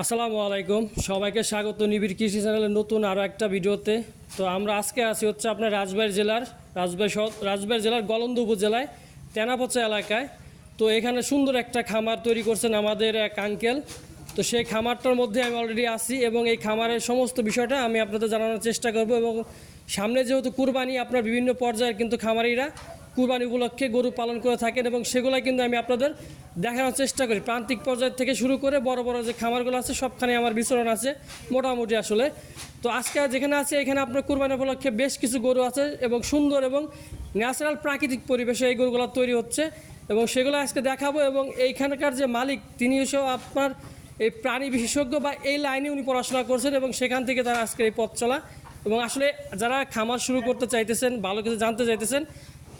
আসসালামু আলাইকুম। সবাইকে স্বাগত নিবিড় কৃষি চ্যানেলের নতুন আরও একটা ভিডিওতে। তো আমরা আজকে আছি হচ্ছে আপনার রাজবাড়ি জেলার, রাজবাড়ি রাজবাড়ী জেলার গলন্দ উপজেলায়, তেনাপচা এলাকায়। তো এখানে সুন্দর একটা খামার তৈরি করছেন আমাদের এক আঙ্কেল তো সেই খামারটার মধ্যে আমি অলরেডি আছি এবং এই খামারের সমস্ত বিষয়টা আমি আপনাদের জানানোর চেষ্টা করব এবং সামনে যেহেতু কুরবানি আপনার বিভিন্ন পর্যায়ের কিন্তু খামারিরা কুরবানি উপলক্ষে গরু পালন করে থাকেন এবং সেগুলাই কিন্তু আমি আপনাদের দেখানোর চেষ্টা করি। প্রান্তিক পর্যায় থেকে শুরু করে বড় বড় যে খামারগুলো আছে সবখানে আমার বিচরণ আছে মোটামুটি আসলে। তো আজকে যেখানে আছে, এখানে আপনার কুরবানি উপলক্ষে বেশ কিছু গরু আছে এবং সুন্দর এবং ন্যাচারাল প্রাকৃতিক পরিবেশে এই গরুগুলো তৈরি হচ্ছে এবং সেগুলো আজকে দেখাবো এবং এইখানকার যে মালিক তিনি এসেও আপনার এই প্রাণী বিশেষজ্ঞ বা এই লাইনে উনি পড়াশোনা করছেন এবং সেখান থেকে তারা আজকে এই পথ চলা। এবং আসলে যারা খামার শুরু করতে চাইতেছেন, ভালো কিছু জানতে চাইতেছেন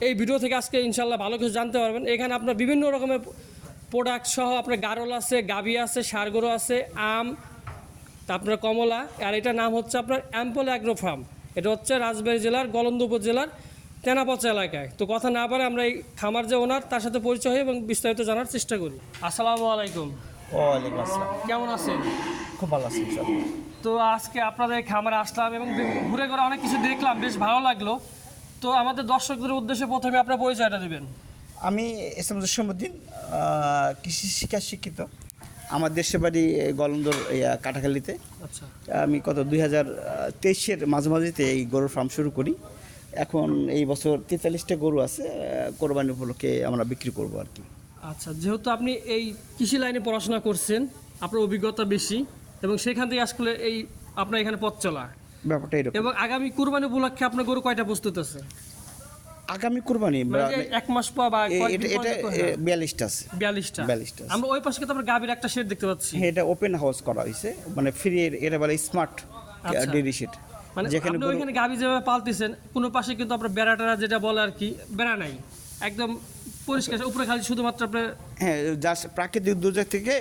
এই ভিডিও থেকে আজকে ইনশাল্লাহ ভালো কিছু জানতে পারবেন। এখানে আপনার বিভিন্ন রকমের প্রোডাক্ট সহ আপনার গারল আছে গাবি আছে সারগরো আছে আম তারপরে কমলা আর এটার নাম হচ্ছে আপনার অ্যাম্পল অ্যাগ্রো ফার্ম। এটা হচ্ছে রাজবাড়ী জেলার গলন্দ উপজেলার তেনাপচা এলাকায়। তো কথা না পারে আমরা এই খামার যে ওনার তার সাথে পরিচয় হই এবং বিস্তারিত জানার চেষ্টা করি। আসসালামু আলাইকুম। ওয়ালাইকুম আসসালাম। কেমন আছেন? খুব ভালো আছি তো আজকে আপনাদের খামারে আসলাম এবং ঘুরে ঘুরে অনেক কিছু দেখলাম বেশ ভালো লাগল। তো আমাদের দর্শকদের উদ্দেশ্যে প্রথমে আপনার পরিচয়টা দেবেন। আমি এস এম জসীমউদ্দিন কৃষি শিক্ষা শিক্ষিত। আমার দেশের বাড়ি গলন্দর কাটাখালীতে আচ্ছা। আমি কত দুই হাজার তেইশের মাঝামাঝিতে এই গরুর ফার্ম শুরু করি। এখন এই বছর তেতাল্লিশটা গরু আছে কোরবানি উপলক্ষে আমরা বিক্রি করব আর কি। আচ্ছা যেহেতু আপনি এই কৃষি লাইনে পড়াশোনা করছেন আপনার অভিজ্ঞতা বেশি এবং সেখান থেকে আসলে এই আপনার এখানে পথ চলা। ব্যাপারটা এরকম। এবং আগামী কুরবানি উপলক্ষে আপনার গরু কয়টা প্রস্তুত আছে? আগামী কোরবানি মানে এক মাস পর বা এটা এটা বিয়াল্লিশটা আছে। বিয়াল্লিশটা। 42টা আছে। আমরা ওই পাশে কিন্তু আমরা গাভীর একটা শেড দেখতে পাচ্ছি। হ্যাঁ এটা ওপেন হাউস করা হয়েছে। মানে ফ্রি এটা বলে স্মার্ট। ডেরি শেড মানে যেখানে ওইখানে গাভী যেভাবে পালতেছেন কোনো পাশে কিন্তু আপনার বেড়া টেরা যেটা বলে আর কি বেড়া নাই। একদম পরিষ্কার উপরে খালি শুধুমাত্র আপনার হ্যাঁ প্রাকৃতিক দুর্যোগ থেকে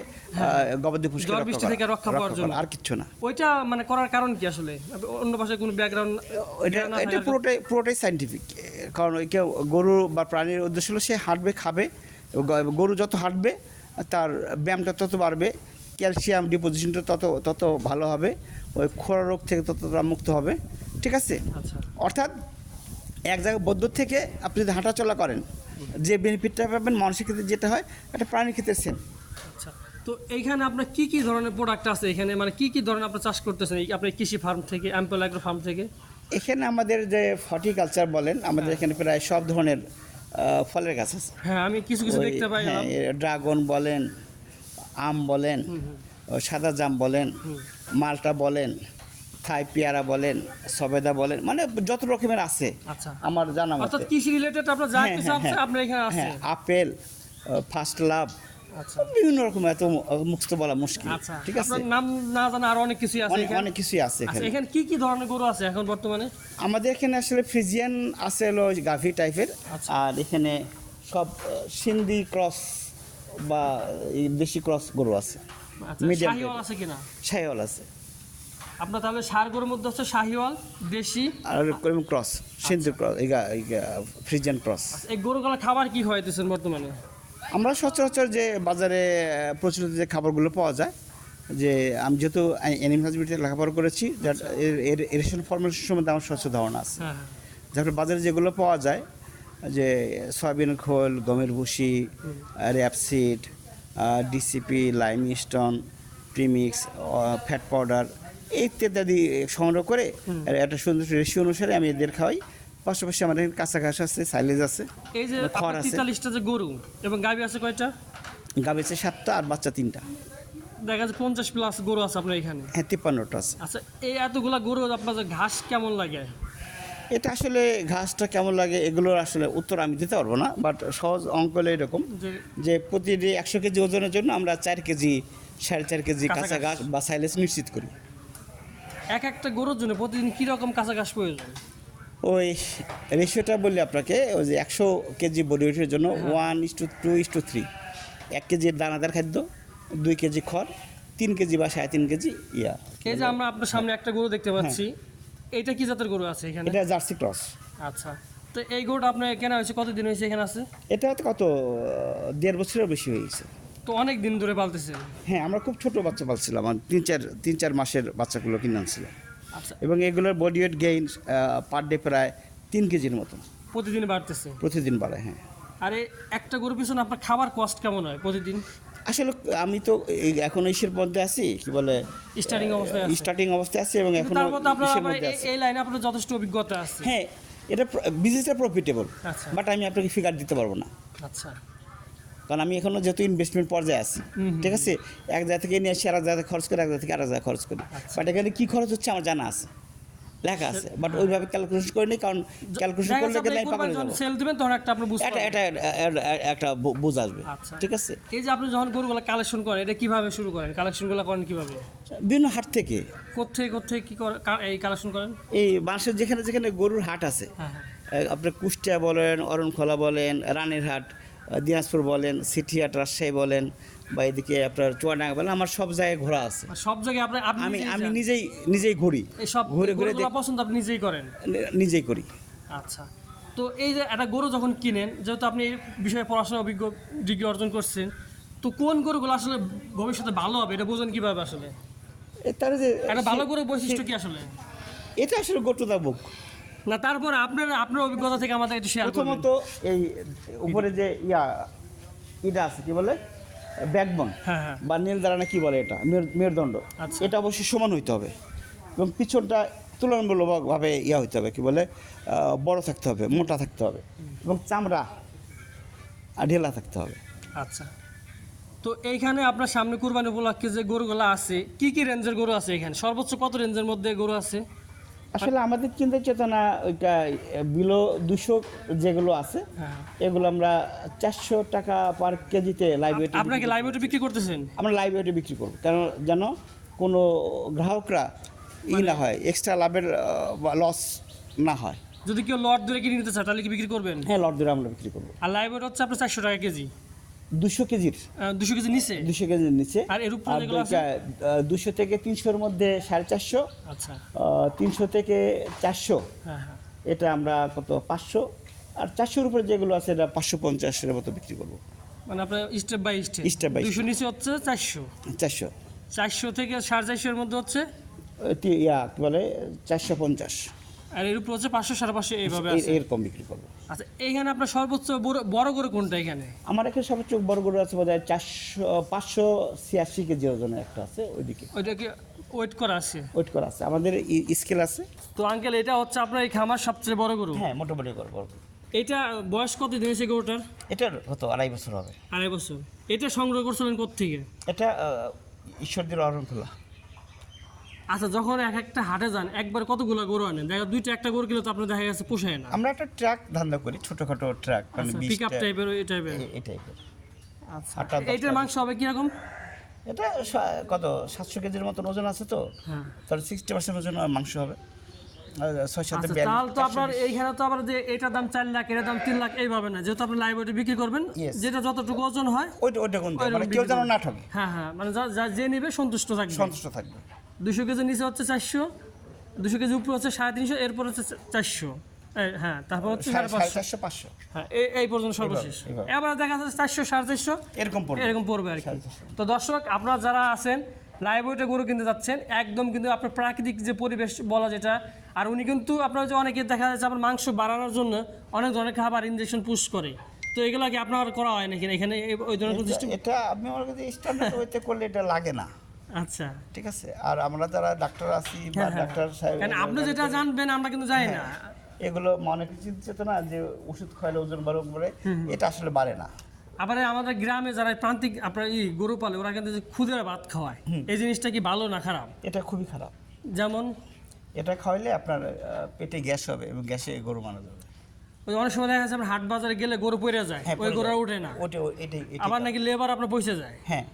গবাদি পশুকে ঝড় বৃষ্টি থেকে রক্ষা পাওয়ার জন্য। আর কিচ্ছু না। ওইটা মানে করার কারণ কি আসলে? অন্য পাশে কোনো ব্যাকগ্রাউন্ড এটা এটা পুরোটাই পুরোটাই সাইন্টিফিক কারণ ওই কেউ গরু বা প্রাণীর উদ্দেশ্য হলো সে হাঁটবে খাবে গরু যত হাঁটবে তার ব্যায়ামটা তত বাড়বে ক্যালসিয়াম ডিপোজিশনটা তত তত ভালো হবে ওই খোরা রোগ থেকে ততটা মুক্ত হবে ঠিক আছে? আচ্ছা। অর্থাৎ এক জায়গায় বদ্ধ থেকে আপনি যদি হাঁটাচলা করেন যে বেনিফিটটা পাবেন মানুষের ক্ষেত্রে যেটা হয় একটা প্রাণীর ক্ষেত্রে সেম আচ্ছা তো এইখানে আপনার কি কি ধরনের প্রোডাক্ট আছে এখানে? মানে কি কি ধরনের আপনার চাষ করতেছেন? এই আপনার কৃষি ফার্ম থেকে অ্যাম্পল অ্যাগ্রো ফার্ম থেকে? এখানে আমাদের যে হর্টিকালচার বলেন আমাদের এখানে প্রায় সব ধরনের ফলের গাছ আছে। হ্যাঁ আমি কিছু কিছু দেখতে পাই হ্যাঁ ড্রাগন বলেন আম বলেন সাদা জাম বলেন মালটা বলেন থাই পেয়ারা বলেন সবেদা বলেন মানে যত রকমের আছে আচ্ছা। আমার জানা মতে। অর্থাৎ কৃষি রিলেটেড আপনার যা হ্যাঁ, কিছু হ্যাঁ, আছে হ্যাঁ। আপনার এখানে আছে। আপেল ফার্স্ট লাভ আচ্ছা। বিভিন্ন রকম এত মুক্ত বলা মুশকিল আচ্ছা। ঠিক আছে? নাম না জানা আরও অনেক কিছুই আছে অনেক এখানে? অনেক কিছুই আছে এখানে। এখানে কি কি ধরনের গরু আছে এখন বর্তমানে? আমাদের এখানে আসলে ফ্রিজিয়ান আছে হলো গাভি টাইপের। আর এখানে সব সিন্ধি ক্রস বা এই দেশি ক্রস গরু আছে। শাহিওয়াল আছে কিনা? শাহিওয়াল আছে। আপনার তাহলে সার গরুর মধ্যে হচ্ছে শাহিওয়াল দেশি। আর cross Sindhi cross Friesian cross. এই গরুগুলো খাবার কি হইতেছেন বর্তমানে? আমরা সচরাচর যে বাজারে প্রচলিত যে খাবারগুলো পাওয়া যায় যে আমি যেহেতু অ্যানিমাল হাজবেন্ডারি লেখাপড়া করেছি যার এর এর এরেশন ফর্মেশন সম্বন্ধে আমার স্বচ্ছ ধারণা আছে। হ্যাঁ হ্যাঁ। তারপরে বাজারে যেগুলো পাওয়া যায় যে সয়াবিন খোল গমের ভুসি rapeseed DCP limestone premix fat powder ইত্যাদি সংগ্রহ করে একটা সুন্দর রেশি অনুসারে আমি এদের খাওয়াই। পাশাপাশি এখানে কাঁচা ঘাস আছে সাইলেজ আছে এই যে খড় আছে। তেতাল্লিশটা যে গরু এবং গাভী আছে কয়টা? গাবেছে সাতটা আর বাচ্চা তিনটা। দেখা যাচ্ছে পঞ্চাশ প্লাস গরু আছে আপনার এখানে। হ্যাঁ তিপ্পান্নটা আছে। আচ্ছা এই এতগুলা গরু আপনার ঘাস কেমন লাগে? এটা আসলে ঘাসটা কেমন লাগে এগুলোর আসলে উত্তর আমি দিতে পারব না বাট সহজ অঙ্ক হলো এরকম যে প্রতিটি একশো কেজি ওজনের জন্য আমরা চার কেজি সাড়ে চার কেজি কাঁচা। ঘাস। বা সাইলেজ নিশ্চিত করি। এক একটা গরুর জন্য প্রতিদিন কি রকম কাঁচা ঘাস প্রয়োজন? ওই রেশিওটা বললি আপনাকে ওই যে একশো কেজি বডি ওয়েটের জন্য one is two two is two three এক কেজি দানাদার খাদ্য দুই কেজি খড় তিন কেজি বা সাড়ে তিন কেজি ইয়া। এই যে আমরা আপনার সামনে একটা গরু দেখতে পাচ্ছি এটা কি জাতের গরু আছে এখানে? এটা জার্সি ক্রস। আচ্ছা তো এই গরুটা আপনার কেনা হয়েছে কতদিন হয়েছে এখানে আছে? এটা কত দেড় বছরের বেশি হয়ে গেছে। তো অনেক দিন ধরে পালতেছেন? হ্যাঁ আমরা খুব ছোট বাচ্চা পালছিলাম তিন চার তিন চার মাসের বাচ্চাগুলো কিনে আনছিলাম আচ্ছা। এবং এগুলোর body weight gain per day প্রায় তিন কেজির মতন। প্রতিদিন বাড়তেছে? প্রতিদিন বাড়ায় হ্যাঁ। আর একটা গরুর পিছনে আপনার খাবার কস্ট কেমন হয় প্রতিদিন? আসলে আমি তো এখন ইসের মধ্যে আছি কি বলে স্টার্টিং অবস্থায় স্টার্টিং অবস্থায় আছি এবং এখন এই- লাইনে আপনার যথেষ্ট অভিজ্ঞতা আছে। হ্যাঁ এটা বিজনেসটা প্রফিটেবল। বাট আমি আপনাকে ফিগার দিতে পারব না। আচ্ছা। কারণ আমি এখনও যেহেতু ইনভেস্টমেন্ট পর্যায়ে আছি ঠিক আছে? এক জায়গা থেকে নিয়ে আসি আর এক জায়গায় খরচ করি এক জায়গা থেকে আর এক জায়গায় খরচ করি। বাট এখানে কী খরচ হচ্ছে আমার জানা আছে লেখা আছে। বাট ওইভাবে ক্যালকুলেশন করিনি কারণ ক্যালকুলেশন করলে আমি পাগল হয়ে সেল দিবেন তখন একটা আপনি বুঝতে এটা এটা একটা বুঝ আসবে আচ্ছা। ঠিক আছে? এই যে আপনি যখন গরুগুলো কালেকশন করেন এটা কীভাবে শুরু করেন? কালেকশনগুলো করেন কীভাবে? বিভিন্ন হাট থেকে। কোথেকে কোথেকে কি করে এই কালেকশন করেন? এই বাংলাদেশের যেখানে যেখানে গরুর হাট আছে হ্যাঁ হ্যাঁ। আপনার কুষ্টিয়া বলেন অরণখোলা বলেন রানীরহাট আহ, দিনাজপুর বলেন সিটিহাট রাজশাহী বলেন বা এদিকে আপনার চুয়াডাঙ্গা বলেন আমার সব জায়গায় ঘোরা আছে। সব জায়গায় আপনি আমি আমি নিজেই নিজেই ঘুরি। এই সব ঘুরে ঘুরে পছন্দ আপনি নিজেই করেন? নিজেই করি। আচ্ছা। তো এই যে একটা গরু যখন কিনেন যেহেতু আপনি এই বিষয়ে পড়াশোনা অভিজ্ঞ ডিগ্রি অর্জন করছেন তো কোন গরুগুলো আসলে ভবিষ্যতে ভালো হবে এটা বোঝেন কীভাবে আসলে? তার যে একটা ভালো গরুর বৈশিষ্ট্য কি আসলে? এটা আসলে গো টু বুক না তারপর আপনার আপনার অভিজ্ঞতা থেকে আমাদের একটু শেয়ার প্রথমত এই উপরে যে ইয়া এটা আছে কি বলে? ব্যাকবন হ্যাঁ হ্যাঁ। বা নীল দাঁড়ানো কি বলে এটা? মের- মেরুদণ্ড। আচ্ছা। এটা অবশ্যই সমান হইতে হবে। এবং পিছনটা তুলনামূলকভাবে ইয়া হইতে হবে কি বলে? বড় থাকতে হবে মোটা থাকতে হবে। এবং চামড়া আর ঢেলা থাকতে হবে। আচ্ছা। তো এইখানে আপনার সামনে কুরবানি উপলক্ষে যে গরুগুলো আছে কি কি রেঞ্জের গরু আছে এখানে? সর্বোচ্চ কত রেঞ্জের মধ্যে গরু আছে? আসলে আমাদের চিন্তা চেতনা ওইটা বিলো দুশো যেগুলো আছে হ্যাঁ। এগুলো আমরা চারশো টাকা পার কেজিতে লাইভ ওয়েটে আপনাকে লাইভ ওয়েটে বিক্রি করতেছেন? আমরা লাইভ ওয়েটে বিক্রি করব। কেন যেন কোনো গ্রাহকরা ই না হয় এক্সট্রা লাভের লস না হয়। যদি কেউ লট ধরে কিনে নিতে চায় তাহলে কি বিক্রি করবেন? হ্যাঁ লট ধরে আমরা বিক্রি করব। আর লাইভ ওয়েট হচ্ছে আপনার চারশো টাকা কেজি। দুশো কেজির। দুশো কেজি নিচে? দুশো কেজির নিচে। আর এর উপরে? দুশো থেকে তিনশোর মধ্যে সাড়ে চারশো। আচ্ছা। তিনশো থেকে চারশো। হ্যাঁ হ্যাঁ। এটা আমরা কত পাঁচশো? আর চারশোর উপরে যেগুলো আছে এটা পাঁচশো পঞ্চাশের মতো বিক্রি করব। মানে আপনার step by step Step by দুশো নিচে হচ্ছে চারশো? চারশো। চারশো থেকে সাড়ে চারশোর মধ্যে হচ্ছে? ইয়া কি বলে? চারশো পঞ্চাশ। আর এর উপর হচ্ছে পাঁচশো সাড়ে পাঁচশো এইভাবে এই- এরকম বিক্রি করব। আচ্ছা এইখানে আপনার সর্বোচ্চ বড়- বড় করে কোনটা এখানে? আমার এখানে সবচেয়ে বড় গরু আছে বোধ হয় চারশো পাঁচশো ছিয়াশি কেজি ওজনের একটা আছে ওইদিকে। ওইটা কি ওয়েট করা আছে? ওয়েট করা আছে। আমাদের স্কেল আছে। তো আঙ্কেল এটা হচ্ছে আপনার এই খামার সবচেয়ে বড় গরু? হ্যাঁ মোটামুটি বড় বড় এটা বয়স কত দিন হয়েছে গরুটার? এটার কত আড়াই বছর হবে। আড়াই বছর। এটা সংগ্রহ করছিলেন থেকে এটা ঈশ্বরদের অরণ খোলা আচ্ছা যখন এক একটা হাটে যান একবার কতগুলো গরু আনেন? দেখা দুইটা একটা গরু কিলো তো আপনার দেখা গেছে পোষায় না। আমরা একটা ট্রাক ধান্দা করি ছোটখাটো ট্রাক মানে পিক আপ টাইপের এই টাইপের এই টাইপের আচ্ছা এইটার মাংস হবে কীরকম? এটা কত সাতশো কেজির মতন ওজন আছে তো? হ্যাঁ। তাহলে সিক্সটি পার্সেন্ট ওজন মাংস হবে। ছয় সাথে আচ্ছা তাহলে তো আপনার এইখানে তো আবার যে এটার দাম চার লাখ এটার দাম তিন লাখ এইভাবে না। যেহেতু আপনি লাইব্রেরি বিক্রি করবেন যেটা যতটুকু ওজন হয় ওইটা ওইটা কোন মানে কেউ যেন না ঠকে হ্যাঁ হ্যাঁ মানে যা- যা যে নেবে সন্তুষ্ট থাকবে। সন্তুষ্ট থাকবে। দুশো কেজি নিচে হচ্ছে চারশো দুশো কেজি উপরে হচ্ছে সাড়ে তিনশো এরপর হচ্ছে চারশো। হ্যাঁ তারপর হচ্ছে সাড়ে পাঁচশো। পাঁচশো। হ্যাঁ এই পর্যন্ত সর্বশেষ। এবার দেখা যাচ্ছে চারশো সাড়ে চারশো। এরকম পড়বে। এরকম পড়বে আর কি। তো দর্শক আপনারা যারা আছেন লাইব্রেরিতে গরু কিনতে যাচ্ছেন একদম কিন্তু আপনার প্রাকৃতিক যে পরিবেশ বলা যেটা আর উনি কিন্তু আপনার যে অনেকে দেখা যাচ্ছে আপনার মাংস বাড়ানোর জন্য অনেক ধরনের খাবার ইঞ্জেকশন পুশ করে। তো এগুলো কি আপনার করা হয় নাকি? এখানে ওই ধরনের এটা- আপনি আমার কাছে স্ট্যান্ডার্ড ওইতে করলে এটা লাগে না। আচ্ছা। ঠিক আছে আর আমরা যারা ডাক্তার আছি বা ডাক্তার সাহেব আপনি যেটা জানবেন আমরা কিন্তু জানি না। এগুলো মনে চেতনা যে ওষুধ খাইলে ওজন বাড়ো করে এটা আসলে বাড়ে না। আবার আমাদের গ্রামে যারা প্রান্তিক আপনার ই গরু পালে ওরা কিন্তু যে খুদের ভাত খাওয়ায় এই জিনিসটা কি ভালো না খারাপ? এটা খুবই খারাপ। যেমন? এটা খাওয়াইলে আপনার পেটে গ্যাস হবে এবং গ্যাসে গরু মারা যাবে। ওই অনেক সময় দেখা যাচ্ছে আমরা হাট বাজারে গেলে গরু পড়ে যায় হ্যাঁ, ওই গরু ওঠে না। ওটা এটাই এটাই আবার নাকি লেবার আপনার পয়সা যায়? হ্যাঁ।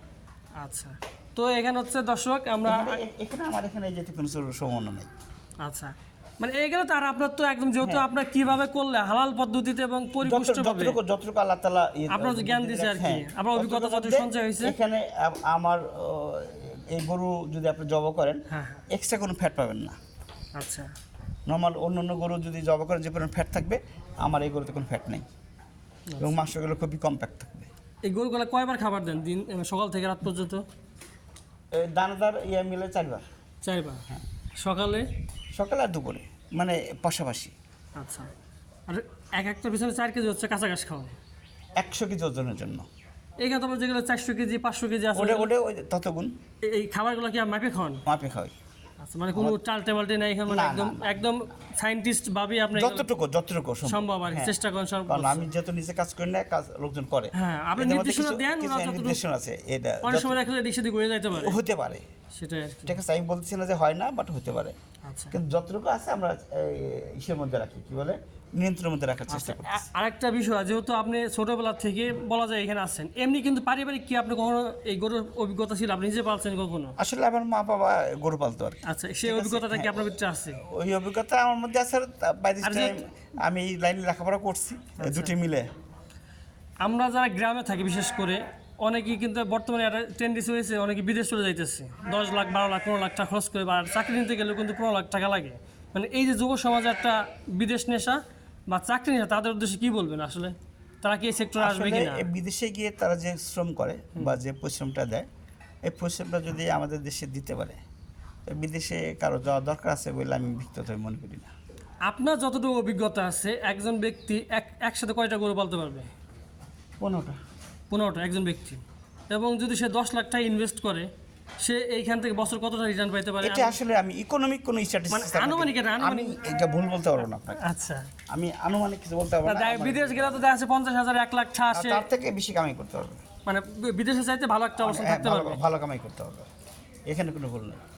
আচ্ছা। তো এখানে হচ্ছে দর্শক আমরা এখানে- আমার এখানে যেতে কোনো সম্ভাবনা নেই। আচ্ছা। মানে এগুলো তো আর আপনার তো একদম যেহেতু আপনার কীভাবে করলে হালাল পদ্ধতিতে এবং পরিপুষ্ট ভাবে যতটুকু আল্লাহ তালা ইয়ে- আপনার জ্ঞান দিয়েছে আর কি, হ্যাঁ, আপনার অভিজ্ঞতা যত সঞ্চয় হয়েছে। এখানে আমার এই গরু যদি আপনি জব করেন হ্যাঁ। এক্সট্রা কোনো ফ্যাট পাবেন না। আচ্ছা। নর্মাল অন্য অন্য গরু যদি জব করেন যে পরিমাণ ফ্যাট থাকবে আমার এই গরুতে কোনো ফ্যাট নেই। এবং মাংসগুলো খুবই কম্প্যাক্ট থাকবে। এই গরুগুলো কয়বার খাবার দেন দিন সকাল থেকে রাত পর্যন্ত? দানাদার ইয়ে মিলে চারবার। চারবার? হ্যাঁ। সকালে? সকালে আর দুপুরে মানে পাশাপাশি। আচ্ছা। আর এক একটা পিছনে চার কেজি হচ্ছে কাঁচা ঘাস খাওয়া একশো কেজি ওজনের জন্য। এইখানে তারপর যেগুলো চারশো কেজি পাঁচশো কেজি আছে। ওটা ওটা ওই ততগুণ। এই- এই খাবারগুলো কি আর মাপে খাওয়ান? মাপে খাওয়াই। আচ্ছা মানে কোনো পাল্টে নাই এখানে মানে একদম একদম সায়েন্টিস্ট ভাবে আপনি যতটুকু যতটুকু সম্ভব। আর হ্যাঁ। চেষ্টা করেন সব কারণ আমি যত নিজে কাজ করি না কাজ লোকজন করে। হ্যাঁ, আপনি নির্দেশনা দেন, ওরা যতটুকু- নির্দেশনা আছে। এটা অনেক সময় দিক সেদিক হয়ে যেতে পারে। হতে পারে। সেটাই ঠিক আছে আমি বলছি না যে হয় না বাট হতে পারে। আচ্ছা। কিন্তু যতটুকু আছে আমরা ইসের মধ্যে রাখি কি বলে? নিয়ন্ত্রণের মধ্যে রাখার চেষ্টা করি আ- আরেকটা বিষয় যেহেতু আপনি ছোটবেলা থেকে বলা যায় এখানে আছেন এমনি কিন্তু পারিবারিক কি আপনি কখনো এই গরুর অভিজ্ঞতা ছিল? আপনি নিজে পালছেন কখনো? আসলে আমার মা বাবা গরু পালতো আর। আচ্ছা সেই অভিজ্ঞতাটা কি আপনার ভিতরে আছে? ওই অভিজ্ঞতা আমার মধ্যে আছে বাই দিস আর যে- টাইম আমি এই লাইনে লেখাপড়া করছি আচ্ছা। দুটি মিলে। আমরা যারা গ্রামে থাকি বিশেষ করে অনেকেই কিন্তু বর্তমানে একটা টেন্ডেন্সি হয়েছে অনেকে বিদেশ চলে যাইতেছে। দশ লাখ বারো লাখ পনেরো লাখ টাকা খরচ করে বা চাকরি নিতে গেলেও কিন্তু পনেরো লাখ টাকা লাগে। মানে এই যে যুব সমাজে একটা বিদেশ নেশা বা চাকরি নেশা তাদের উদ্দেশ্যে কি বলবেন আসলে? তারা কি এই সেক্টরে আসবে আসলে কি না এই বিদেশে গিয়ে তারা যে শ্রম করে বা যে পরিশ্রমটা দেয় এই পরিশ্রমটা যদি আমাদের দেশে দিতে পারে তো বিদেশে কারও যাওয়া দরকার আছে বলে আমি ব্যক্তিগত মনে করি না। আপনার যতটুকু অভিজ্ঞতা আছে একজন ব্যক্তি এক একসাথে কয়টা গরু পালতে পারবে? পনেরোটা। পনেরোটা একজন ব্যক্তি। এবং যদি সে দশ লাখ টাকা ইনভেস্ট করে সে এইখান থেকে বছর কতটা রিটার্ন পাইতে পারে? এটা আসলে আমি ইকোনমিক কোনো মানে আনুমানিক এটা, আমি। এটা ভুল বলতে পারব না আপনাকে। আচ্ছা। আমি আনুমানিক কিছু বলতে পারব না বিদেশ গেলে তো দেখা যাচ্ছে পঞ্চাশ হাজার এক লাখ ছা আর আসে তার থেকে বেশি কামাই করতে পারবে মানে বিদেশে চাইতে ভালো একটা অবস্থা হ্যাঁ, থাকতে পারবে। ভালো কামাই করতে পারবে এখানে কোনো ভুল নেই।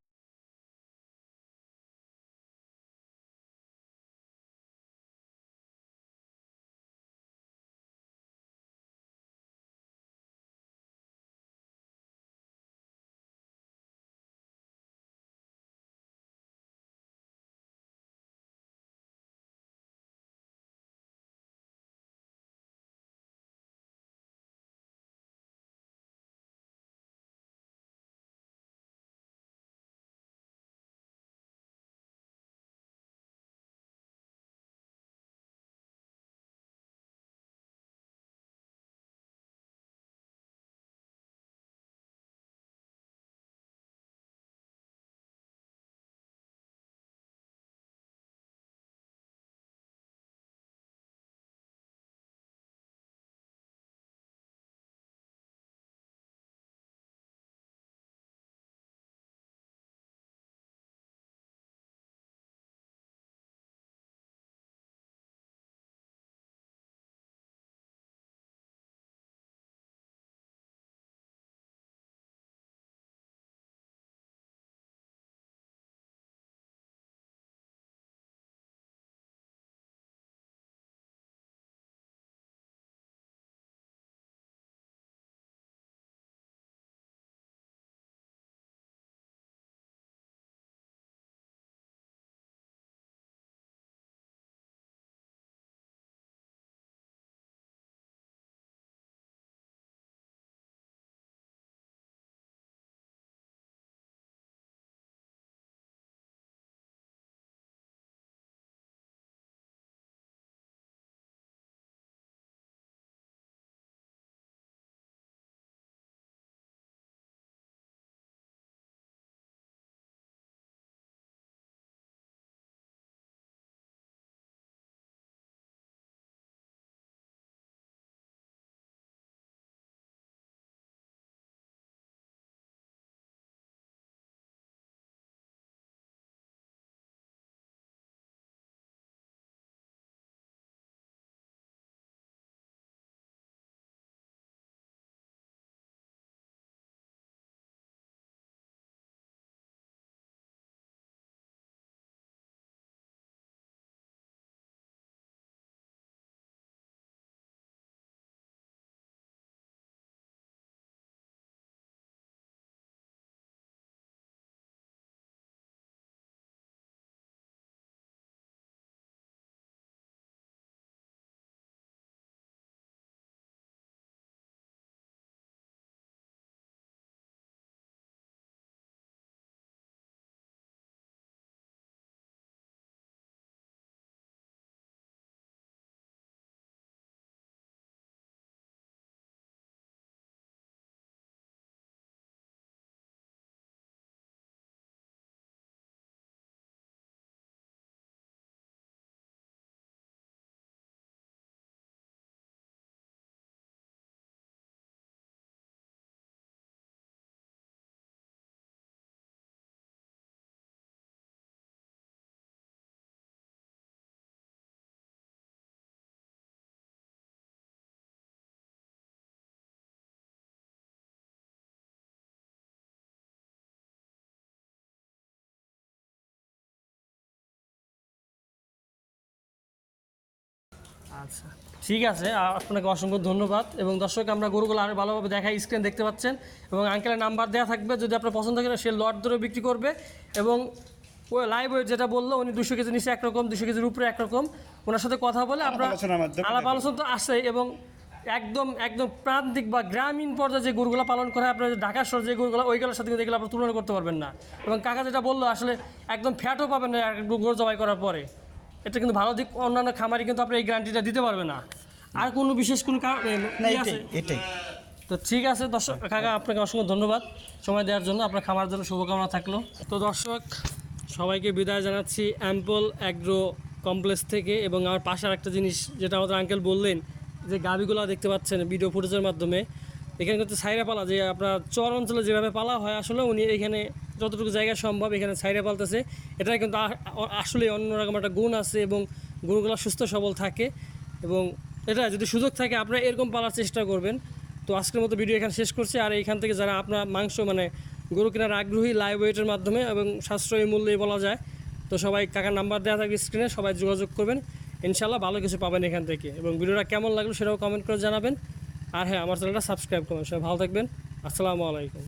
আচ্ছা। ঠিক আছে আপনাকে অসংখ্য ধন্যবাদ। এবং দর্শক আমরা গরুগুলো আরও ভালোভাবে দেখাই স্ক্রিন দেখতে পাচ্ছেন। এবং আঙ্কেলের নাম্বার দেওয়া থাকবে যদি আপনার পছন্দ করে সে লট ধরে বিক্রি করবে। এবং ওই লাইভ ওয়েট যেটা বলল উনি দুশো কেজি নিচে একরকম দুশো কেজির উপরে একরকম। ওনার সাথে কথা বলে আপনার আলাপ আলোচনা তো আসে এবং একদম একদম প্রান্তিক বা গ্রামীণ পর্যায়ে যে গরুগুলো পালন করে আপনার যে ঢাকা শহর যে গরুগুলো ওইগুলোর সাথে কিন্তু এগুলো আপনার তুলনা করতে পারবেন না। এবং কাকা যেটা বলল আসলে একদম ফ্যাটও পাবেন না গরু জবাই করার পরে। এটা কিন্তু ভালো দিক অন্যান্য খামারি কিন্তু আপনি এই গ্যারান্টিটা দিতে পারবে না। আর কোনো বিশেষ কোনো এটাই তো ঠিক আছে দর্শক কাকা আপনাকে অসংখ্য ধন্যবাদ সময় দেওয়ার জন্য। আপনার খামার জন্য শুভকামনা থাকল। তো দর্শক সবাইকে বিদায় জানাচ্ছি অ্যাম্পল অ্যাগ্রো কমপ্লেক্স থেকে। এবং আমার পাশের একটা জিনিস যেটা আমাদের আঙ্কেল বললেন যে গাভিগুলো দেখতে পাচ্ছেন ভিডিও ফুটেজের মাধ্যমে। এখানে কিন্তু সাইরা পালা যে আপনার চর অঞ্চলে যেভাবে পালা হয় আসলে উনি এখানে যতটুকু জায়গা সম্ভব এখানে ছাইড়ে পালতেছে। এটা কিন্তু আসলে অন্যরকম একটা গুণ আছে এবং গরুগুলো সুস্থ, সবল থাকে এবং এটা যদি সুযোগ থাকে, আপনারা এরকম পালার চেষ্টা করবেন। তো আজকের মতো ভিডিও এখানে শেষ করছি। আর এখান থেকে যারা আপনার মাংস মানে গরু কেনার আগ্রহী লাইভ ওয়েটের মাধ্যমে এবং সাশ্রয়ী মূল্যে বলা যায়, তো সবাই কাকার নাম্বার দেওয়া থাকবে স্ক্রিনে সবাই যোগাযোগ করবেন। ইনশাল্লাহ ভালো কিছু পাবেন এখান থেকে। এবং ভিডিওটা কেমন লাগল সেটাও কমেন্ট করে জানাবেন। আর হ্যাঁ আমার চ্যানেলটা সাবস্ক্রাইব করবেন। সবাই ভালো থাকবেন। আসসালামু আলাইকুম।